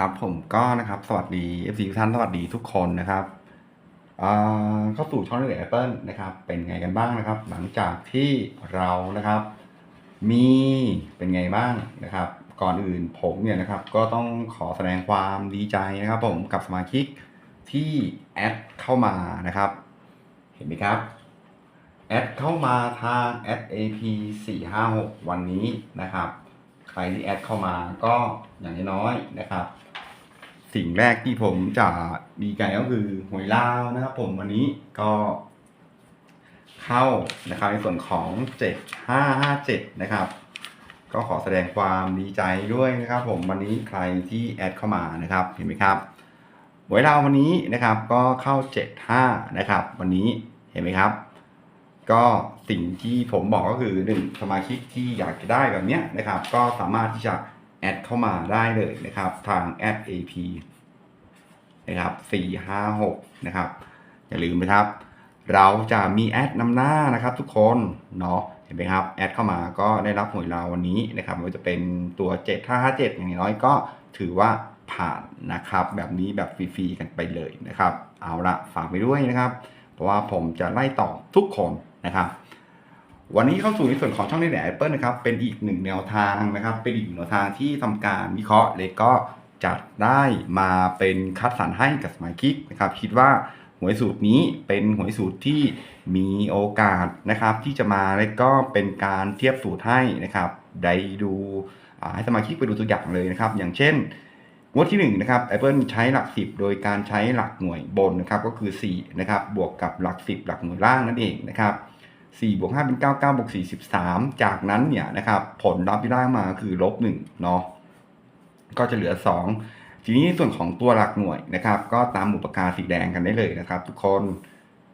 ครับผมก็นะครับสวัสดี FC ทุกท่านสวัสดีทุกคนนะครับเข้าสู่ช่องเรื่องแอปเปิลนะครับ เป็นไงกันบ้างนะครับ หลังจากที่เรานะครับ มีเป็นไงบ้างนะครับ ก่อนอื่นผมเนี่ยนะครับ ก็ต้องขอแสดงความดีใจนะครับ ผมกับสมาชิกที่แอดเข้ามานะครับ เห็นไหมครับแอดเข้ามาทางแอด AP 4 5 6 วันนี้นะครับ ครที่แอดเข้ามาก็อย่างน้อยๆนะครับ สิ่งแรกที่ผมจะดีใจก็คือหวยลาวนะครับผมวันนี้ก็ เข้านะครับในส่วนของ 7557 นะครับ ก็ขอแสดงความดีใจด้วยนะครับ ผมวันนี้ใครที่แอดเข้ามานะครับเห็นไหมครับหวยลาววันนี้นะครับก็เข้า 75นะครับ วันนี้เห็นไหมครับ ก็สิ่งที่ผมบอกก็คือหนึ่งสมาชิกที่อยากจะได้แบบเนี้ยนะครับ ก็สามารถที่จะแอดเข้ามาได้เลยนะครับ ทางแอด AP นะครับสี่ห้าหกนะครับ อย่าลืมนะครับ เราจะมีแอดนำหน้านะครับ ทุกคนเนาะเห็นไหมครับแอดเข้ามาก็ได้รับหวยเราวันนี้นะครับไม่ว่าจะเป็นตัว 7557 อย่างน้อยก็ถือว่าผ่านนะครับ แบบนี้แบบฟรีๆกันไปเลยนะครับ เอาละฝากไปด้วยนะครับ เพราะว่าผมจะไล่ต่อทุกคน นะครับวันนี้เข้าสู่ในส่วนของช่องในแอปเปิลนะครับเป็นอีกหนึ่งแนวทางนะครับ เป็นอีกแนวทางที่ทำการวิเคราะห์เลยก็จัดได้มาเป็นคัดสรรให้กับสมาชิกนะครับ คิดว่าหวยสูตรนี้เป็นหวยสูตรที่มีโอกาสนะครับ ที่จะมาและก็เป็นการเทียบสูตรให้นะครับได้ดูให้สมาชิกไปดูตัวอย่างเลยนะครับ อย่างเช่นงวดที่1นะครับ Apple ใช้หลัก 10 โดยการใช้หลักหน่วยบนนะครับก็คือ4นะครับบวกกับหลัก 10 หลักหน่วยล่างนั่นเองนะครับ 4บวก5เป็น 9 9บวก4 13 จากนั้นเนี่ยนะครับผลลัพธ์ที่ได้มาคือลบ1เนาะก็จะเหลือ 2 ทีนี้ส่วนของตัวหลักหน่วยนะครับ ก็ตามอุปการสีแดงกันได้เลยนะครับ ทุกคน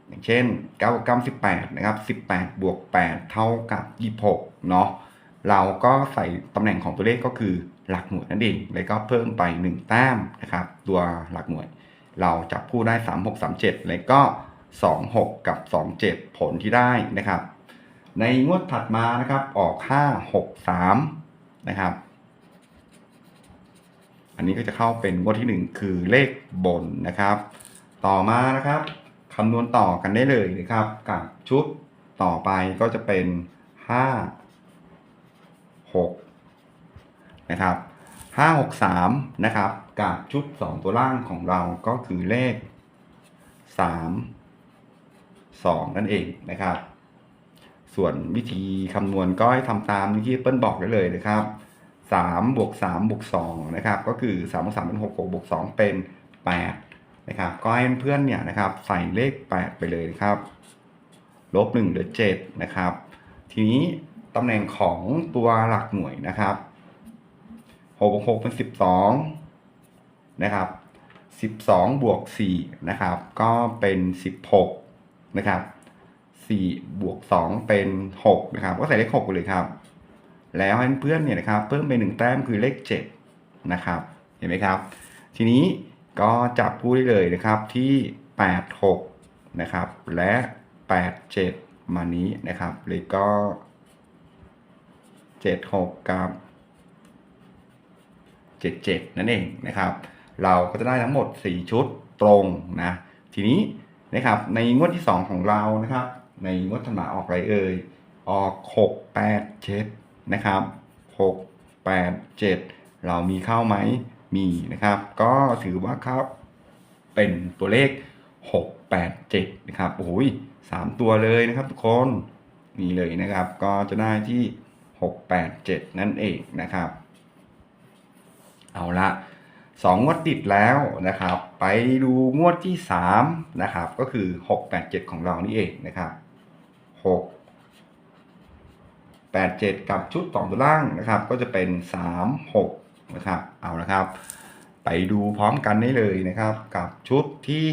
อย่างเช่น9กับ9 18นะครับ18 บวก 8 เท่ากับ 26เนาะเราก็ใส่ตำแหน่งของตัวเลขก็คือหลักหน่วยนั่นเอง แล้วก็เพิ่มไป 1 แต้มนะครับ ตัวหลักหน่วย เราจับคู่ได้ 3 6 3 7 แล้วก็ 2 6 กับ 2 7 ผลที่ได้นะครับ ในงวดถัดมานะครับออก 5 6 3 นะครับ อันนี้ก็จะเข้าเป็นงวดที่ 1 คือเลขบนนะครับ ต่อมานะครับคำนวณต่อกันได้เลยนะครับ กับชุดต่อไปก็จะเป็น 5 6 นะครับห้าหกสามนะครับ กับชุดสองตัวล่างของเราก็คือเลขสามสองนั่นเองนะครับ ส่วนวิธีคำนวณก็ให้ทำตามที่เปิ้ลบอกได้เลยนะครับสามบวกสามบวกสองนะครับ ก็คือสามบวกสามเป็นหกบวกสองเป็นแปดนะครับ ก็ให้เพื่อนเนี่ยนะครับ ใส่เลขแปดไปเลยนะครับ ลบหนึ่งเหลือเจ็ดนะครับ ทีนี้ตำแหน่งของตัวหลักหน่วยนะครับหกบวกหกเป็นสิบสองนะครับสิบสองบวกสี่นะครับ ก็เป็นสิบหก นะครับสี่บวกสองเป็นหกนะครับก็ใส่เลขหกไปเลยครับ แล้วให้เพื่อนเนี่ยนะครับเพิ่มไปหนึ่งแต้มคือเลขเจ็ดนะครับเห็นไหมครับ ทีนี้ก็จับคู่ได้เลยนะครับที่แปดหกนะครับและแปดเจ็ดมานี้นะครับเลยก็เจ็ดหกกับเจ็ดเจ็ดนั่นเองนะครับ เราก็จะได้ทั้งหมดสี่ชุดตรงนะทีนี้ นะครับ ในงวดที่สองของเรานะครับ ในงวดถัดมาออกอะไรเอ่ย ออกหกแปดเจ็ดนะครับหกแปดเจ็ดเรามีเข้าไหม มีนะครับ ก็ถือว่าเข้าเป็นตัวเลขหกแปดเจ็ดนะครับ โอ้ยสามตัวเลยนะครับทุกคน นี่เลยนะครับ ก็จะได้ที่ 6 8 7 นั่นเองนะครับ เอาละ สองงวดติดแล้วนะครับ ไปดูงวดที่ 3 นะครับ ก็คือ 6 8 7 ของเรานี่เองนะครับ 6 8 7 กับชุด 2 ตัวล่างนะครับ ก็จะเป็น 3 6 นะครับ เอาละครับ ไปดูพร้อมกันได้เลยนะครับ กับชุดที่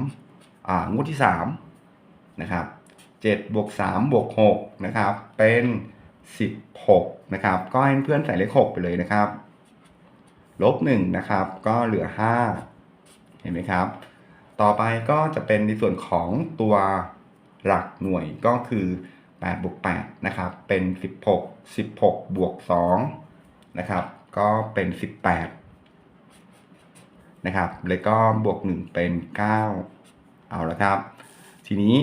3 อ่างวดที่ 3 นะครับ7บวก3บวก6นะครับ เป็น 16 นะครับ ก็ให้เพื่อนใส่เลข 6 ไปเลยนะครับ ลบ1นะครับ ก็เหลือ 5 เห็นไหมครับ ต่อไปก็จะเป็นในส่วนของตัวหลักหน่วยก็คือ8บวก8นะครับ เป็น 16 16 บวก2นะครับ ก็เป็น 18 นะครับ แล้วก็บวกหนึ่งเป็นเก้าเอาละครับ ทีนี้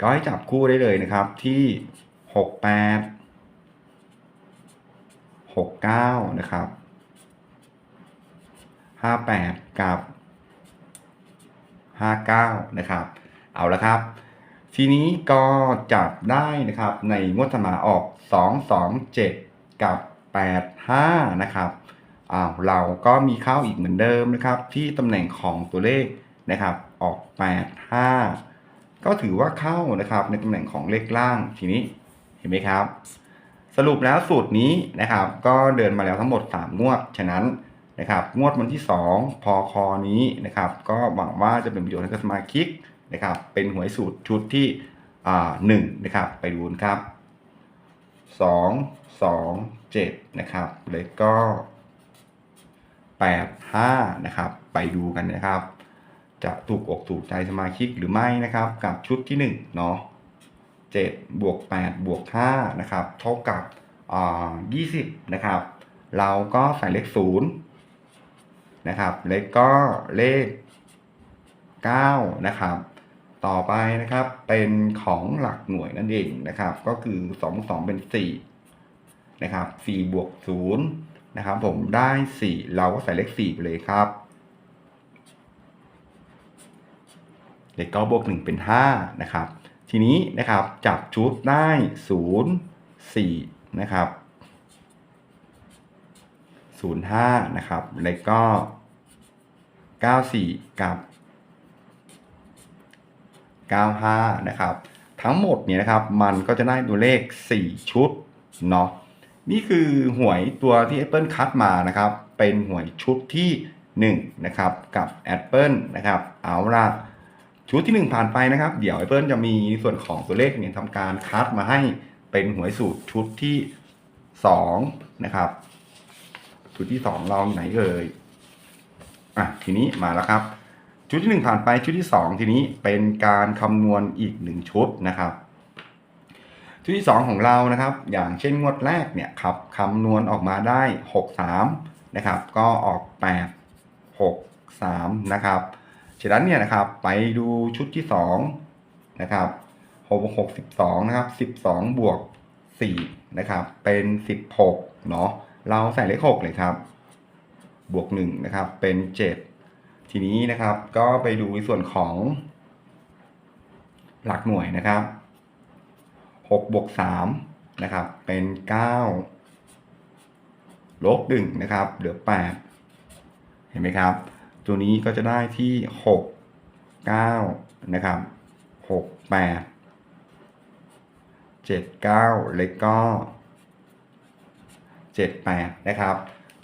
ก็ให้จับคู่ได้เลยนะครับที่หกแปดหกเก้านะครับ ห้าแปดกับห้าเก้านะครับ เอาละครับ ทีนี้ก็จับได้นะครับ ในงวดถัดมาออก 2 2 7 กับ 8 5 นะครับอ้าวเราก็มีเข้าอีกเหมือนเดิมนะครับ ที่ตำแหน่งของตัวเลขนะครับ ออก 8 5 ก็ถือว่าเข้านะครับในตำแหน่งของเลขล่างทีนี้เห็นไหมครับ สรุปแล้วสูตรนี้นะครับ ก็เดินมาแล้วทั้งหมด 3 งวด ฉะนั้น นะครับงวดวันที่ 2 พอคอนี้นะครับ ก็หวังว่าจะเป็นประโยชน์ให้กับสมาชิกนะครับ เป็นหวยสูตรชุดที่หนึ่งนะครับ ไปดูกันครับสองสองเจ็ดนะครับแล้วก็แปดห้านะครับ ไปดูกันนะครับ จะถูกอกถูกใจสมาชิกหรือไม่นะครับ กับชุดที่หนึ่งเนาะเจ็ดบวกแปดบวกห้านะครับเท่ากับอ่ายี่สิบนะครับ เราก็ใส่เลขศู นะครับ แล้วก็เลข 9 นะครับ ต่อไปนะครับเป็นของหลักหน่วยนั่นเองนะครับ ก็คือ 2 2 เป็น 4 นะครับ4บวก0นะครับ ผมได้ 4 เราก็ใส่เลข 4 ไปเลยครับเลข9บวก1เป็น 5 นะครับ ทีนี้นะครับจับชุดได้ 0 4 นะครับ 05 นะครับ แล้วก็ 94 กับ 95 นะครับ ทั้งหมดเนี่ยนะครับมันก็จะได้ตัวเลข 4 ชุดเนาะนี่คือหวยตัวที่ Apple คัดมานะครับ เป็นหวยชุดที่ 1 นะครับ กับ Apple นะครับ เอาละชุดที่ 1 ผ่านไปนะครับ เดี๋ยว Apple จะมีส่วนของตัวเลขเนี่ยทำการคัดมาให้เป็นหวยสูตรชุดที่ 2 นะครับ ชุดที่ 2 เราอยู่ไหนเอ่ย อะทีนี้มาแล้วครับ ชุดที่ 1 ผ่านไปชุดที่ 2 ทีนี้เป็นการคำนวณอีก 1 ชุดนะครับ ชุดที่ 2 ของเรานะครับ อย่างเช่นงวดแรกเนี่ยครับคำนวณออกมาได้ 6 3นะครับ ก็ออก 8 6 3นะครับฉะนั้นเนี่ยนะครับไปดูชุดที่2นะครับ6 6 12นะครับ12 บวก4นะครับเป็น 16เนาะเราใส่เลข6เลยครับ บวก1นะครับเป็น 7 ทีนี้นะครับก็ไปดูในส่วนของหลักหน่วยนะครับ6บวก3นะครับเป็น 9 ลบ1นะครับเหลือ 8 เห็นไหมครับ ตัวนี้ก็จะได้ที่ 6 9 นะครับ 6 8 7 9 แล้วก็ 7 8 นะครับ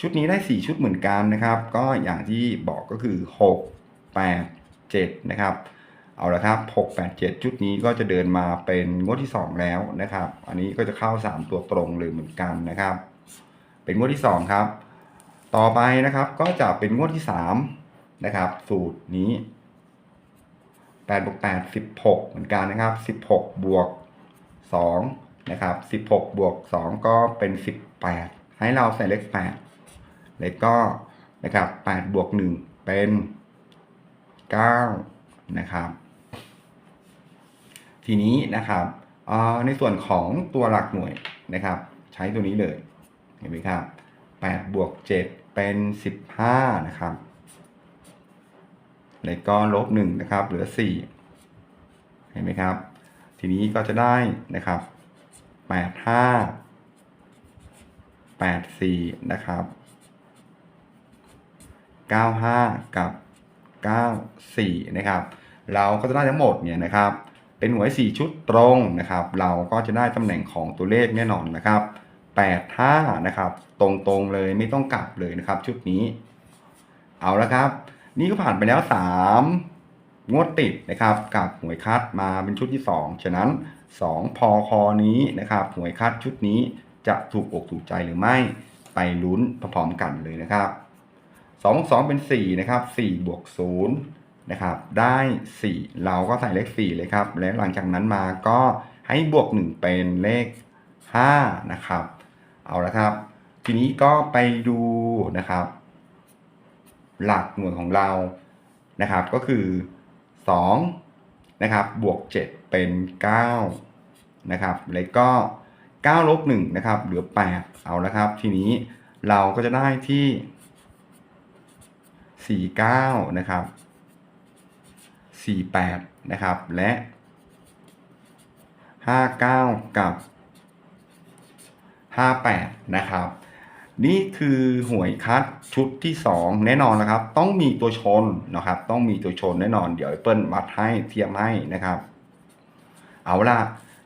ชุดนี้ได้ 4 ชุดเหมือนกันนะครับ ก็อย่างที่บอกก็คือ 6 8 7 นะครับ เอาละครับ 6 8 7 ชุดนี้ก็จะเดินมาเป็นงวดที่ 2 แล้วนะครับ อันนี้ก็จะเข้า 3 ตัวตรงเลยเหมือนกันนะครับ เป็นงวดที่ 2 ครับ ต่อไปนะครับก็จะเป็นงวดที่ 3 นะครับ สูตรนี้8บวก8 16 เหมือนกันนะครับ 16 บวก 2 นะครับ 16 บวก 2 ก็เป็น 18 ให้เราใส่เลข8 แล้วก็นะครับ8บวก1เป็น9นะครับ ทีนี้นะครับในส่วนของตัวหลักหน่วยนะครับ ใช้ตัวนี้เลยเห็นไหมครับ8บวก7เป็น 15นะครับแล้วก็ลบ1นะครับ เหลือ 4 เห็นไหมครับ ทีนี้ก็จะได้นะครับ 85 84 นะครับ 95 กับ 94 นะครับ เราก็จะได้ทั้งหมดเนี่ยนะครับ เป็นหวย 4 ชุดตรงนะครับ เราก็จะได้ตำแหน่งของตัวเลขแน่นอนนะครับ 8 5 นะครับ ตรงๆเลยไม่ต้องกลับเลยนะครับ ชุดนี้ เอาละครับ นี่ก็ผ่านไปแล้ว 3 งวดติดนะครับ กับหวยคัดมาเป็นชุดที่ 2 ฉะนั้น 2 พอคอนี้นะครับ หวยคัดชุดนี้จะถูกอกถูกใจหรือไม่ ไปลุ้นพร้อมๆกันเลยนะครับ 2บวก2เป็น 4 นะครับ4บวก0นะครับได้ 4 เราก็ใส่เลข 4 เลยครับ และหลังจากนั้นมาก็ให้บวก 1 เป็นเลข 5 นะครับ เอาละครับ ทีนี้ก็ไปดูนะครับ หลักหน่วยของเรานะครับก็คือสองนะครับบวกเจ็ดเป็นเก้านะครับ แล้วก็เก้าลบหนึ่งนะครับเหลือแปดเอาละครับ ทีนี้เราก็จะได้ที่ สี่เก้านะครับสี่แปดนะครับ และห้าเก้ากับห้าแปดนะครับ นี่คือหวยคัดชุดที่ 2 แน่นอนนะครับ ต้องมีตัวชนนะครับ ต้องมีตัวชนแน่นอน เดี๋ยวไอเปิ้ลวัดให้เทียบให้นะครับ เอาล่ะ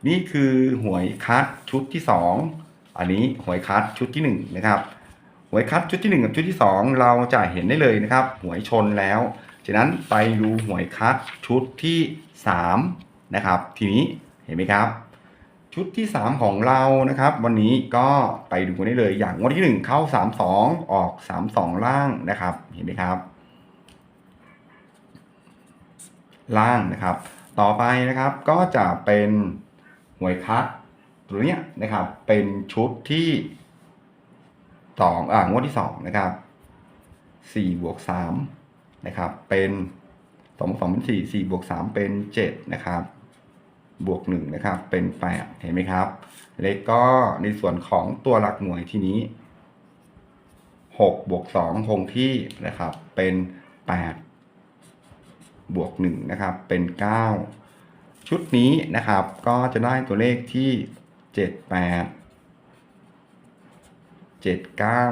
นี่คือหวยคัดชุดที่ 2 อันนี้หวยคัดชุดที่ 1 นะครับ วยคัดชุดที่ 1 กับชุดที่ 2 เราจะเห็นได้เลยนะครับหวยชนแล้วฉะนั้นไปดูหวยคัดชุดที่ 3 นะครับ ทีนี้เห็นไหมครับ ชุดที่ 3 ของเรานะครับ วันนี้ก็ไปดูกันได้เลยอย่างงวันที่ 1 เข้า 3 2 ออก 3 2 ล่างนะครับ เห็นไหมครับ ล่างนะครับ ต่อไปนะครับก็จะเป็นหวยคัดตัวเนี้ยนะครับเป็นชุดที่ สองอ่างวดที่สองนะครับสี่บวกสามนะครับ เป็นสองบวกสองเป็นสี่สี่บวกสามเป็นเจ็ดนะครับ บวกหนึ่งนะครับ เป็นแปดเห็นไหมครับ เลขก็ในส่วนของตัวหลักหน่วยที่นี้หกบวกสองคงที่นะครับ เป็นแปดบวกหนึ่งนะครับ เป็นเก้าชุดนี้นะครับ ก็จะได้ตัวเลขที่เจ็ดแปด เจ็ดเก้า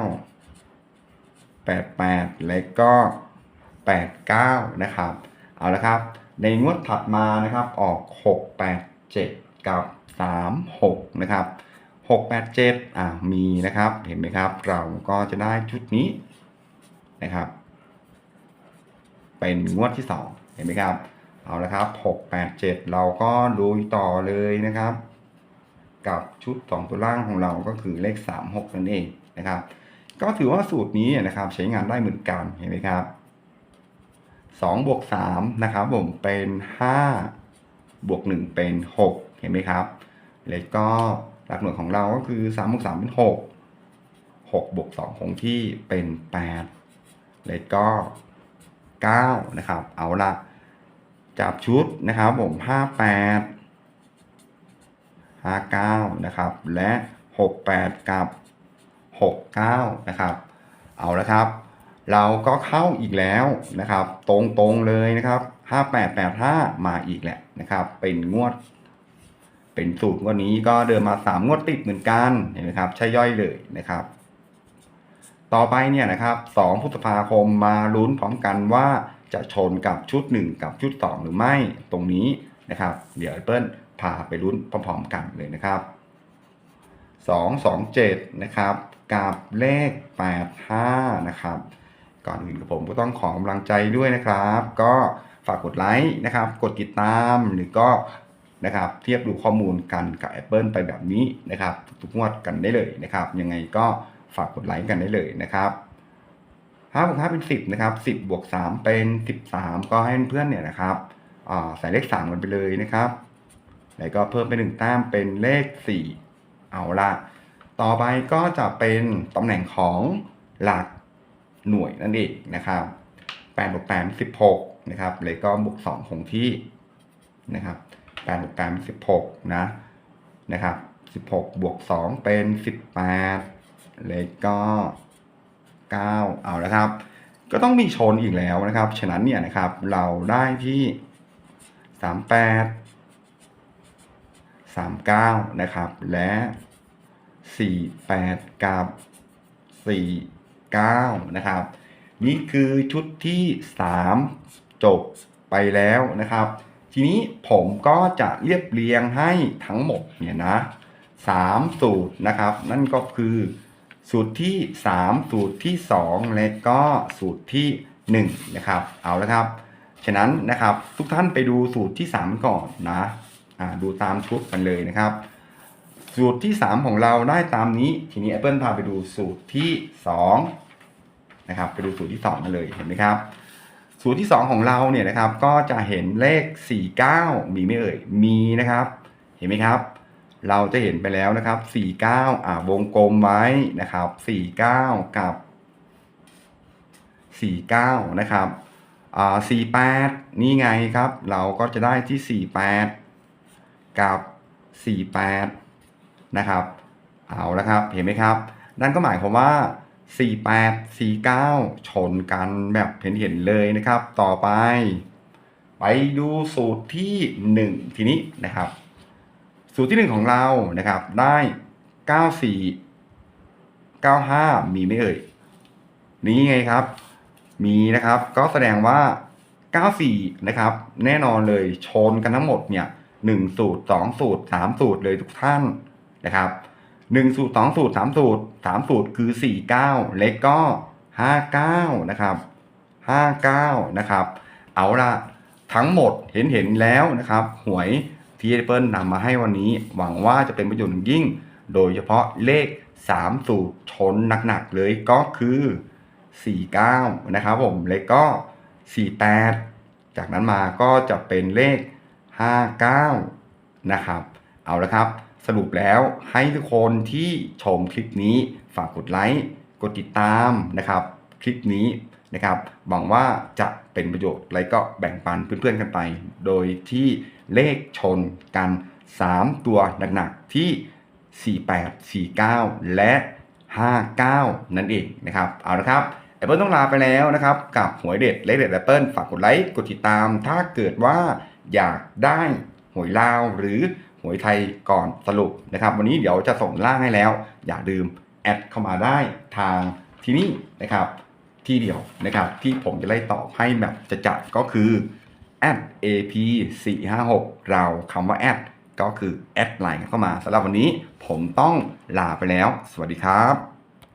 แปดแปดและก็แปดเก้านะครับ เอาละครับ ในงวดถัดมานะครับออกหกแปดเจ็ดกับสามหกนะครับหกแปดเจ็ดอ่ามีนะครับเห็นไหมครับ เราก็จะได้ชุดนี้นะครับ เป็นงวดที่สองเห็นไหมครับ เอาละครับหกแปดเจ็ดเราก็ลุยต่อเลยนะครับ กับชุดสองตัวล่างของเราก็คือเลขสามหกนั่นเองนะครับ ก็ถือว่าสูตรนี้นะครับใช้งานได้เหมือนกันเห็นไหมครับสองบวกสามนะครับผมเป็นห้าบวกหนึ่งเป็นหกเห็นไหมครับแล้วก็หลักหน่วยของเราก็คือสามบวกสามเป็นหกหกบวกสองคงที่เป็นแปดแล้วก็เก้านะครับ เอาละจับชุดนะครับผมห้าแปดห้าเก้านะครับและหกแปดกับหกเก้านะครับเอาละครับ เราก็เข้าอีกแล้วนะครับ ตรงๆเลยนะครับห้าแปดแปดห้ามาอีกแหละนะครับ เป็นงวด เป็นสูตรงวดนี้ก็เดินมาสามงวดติดเหมือนกันเห็นไหมครับใช่ย่อยเลยนะครับต่อไปเนี่ยนะครับสองพฤษภาคมมาลุ้นพร้อมกันว่าจะชนกับชุด 1 กับชุด 2 หรือไม่ตรงนี้นะครับ เดี๋ยวไอ้เปิ้ล พาไปลุ้นพร้อมๆกันเลยนะครับ 2 2 7 นะครับกับเลข 85 นะครับ ก่อนอื่นกับผมก็ต้องขอกำลังใจด้วยนะครับ ก็ฝากกดไลค์นะครับ กดติดตามหรือก็นะครับเทียบดูข้อมูลกันกับ Apple ไปแบบนี้นะครับทุกงวดกันได้เลยนะครับ ยังไงก็ฝากกดไลค์กันได้เลยนะครับห้าบวกห้าเป็นสิบนะครับสิบบวกสามเป็นสิบสามก็ให้เพื่อนเนี่ยนะครับใส่เลขสามกันไปเลยนะครับ แล้วก็เพิ่มไปหนึ่งแต้มเป็นเลขสี่เอาละต่อไปก็จะเป็นตำแหน่งของหลักหน่วยนั่นเองนะครับแปดบวกแปดสิบหกนะครับแล้วก็บวกสองคงที่นะครับแปดบวกแปดสิบหกนะนะครับสิบหกบวกสองเป็นสิบแปดแล้วก็เก้าเอาละครับ ก็ต้องมีชนอีกแล้วนะครับ ฉะนั้นเนี่ยนะครับเราได้ที่สามแปดสามเก้านะครับ และสี่แปดกับสี่เก้านะครับ นี่คือชุดที่สามจบไปแล้วนะครับ ทีนี้ผมก็จะเรียบเรียงให้ทั้งหมดเนี่ยนะสามสูตรนะครับ นั่นก็คือสูตรที่ 3 สูตรที่ 2 และก็สูตรที่ 1 นะครับ เอาละครับ ฉะนั้นนะครับทุกท่านไปดูสูตรที่ 3 ก่อนนะ ดูตามชุดกันเลยนะครับ สูตรที่ 3 ของเราได้ตามนี้ ทีนี้ Apple พาไปดูสูตรที่ 2 นะครับ ไปดูสูตรที่ 2 กันเลยเห็นไหมครับ สูตรที่ 2 ของเราเนี่ยนะครับ ก็จะเห็นเลข 49 มีไหม่เอ่ย มีนะครับ เห็นไหมครับ เราจะเห็นไปแล้วนะครับ 49 อ่าวงกลมไว้นะครับ 49 กับ 49 นะครับอ่า48 นี่ไงครับ เราก็จะได้ที่ 48 กับ 48 นะครับ เอาละครับ เห็นไหมครับ นั่นก็หมายความว่า 48 49 ชนกันแบบเห็นเห็นเลยนะครับ ต่อไป ไปดูสูตรที่ 1 ทีนี้นะครับ สูตรที่ 1 ของเรานะครับ ได้ 94 95 มีไหมเอ่ย นี่ไงครับ มีนะครับ ก็แสดงว่า 94 นะครับ แน่นอนเลย ชนกันทั้งหมดเนี่ย 1 สูตร 2 สูตร 3 สูตรเลยทุกท่านนะครับ1สูตร2สูตร3สูตร3สูตรคือ 49 เล็กก็ 59 นะครับ 59 นะครับ เอาละทั้งหมดเห็นเห็นแล้วนะครับ หวยที่เปิลนำมาให้วันนี้ หวังว่าจะเป็นประโยชน์ยิ่ง โดยเฉพาะเลข 3 สูตรชนหนักๆเลยก็คือ 49 นะครับผม เลขก็ 48 จากนั้นมาก็จะเป็นเลข 59 นะครับ เอาละครับ สรุปแล้วให้ทุกคนที่ชมคลิปนี้ฝากกดไลค์กดติดตามนะครับ คลิปนี้นะครับหวังว่าจะเป็นประโยชน์และก็แบ่งปันเพื่อนๆกันไป โดยที่เลขชนกัน 3 ตัวหนักๆที่ 48 49 และ 59 นั่นเองนะครับ เอาละครับแอปเปิลต้องลาไปแล้วนะครับ กับหวยเด็ดเลขเด็ดแอปเปิลฝากกดไลค์กดติดตาม ถ้าเกิดว่า อยากได้หวยลาวหรือหวยไทยก่อนสรุปนะครับ วันนี้เดี๋ยวจะส่งล่างให้แล้ว อย่าลืมแอดเข้ามาได้ทางที่นี่นะครับ ที่เดียวนะครับ ที่ผมจะไล่ตอบให้แบบจะจัดก็คือ @ap 4 5 6เราคำว่าแอดก็คือแอดไลน์เข้ามาสำหรับวันนี้ผมต้องลาไปแล้ว สวัสดีครับ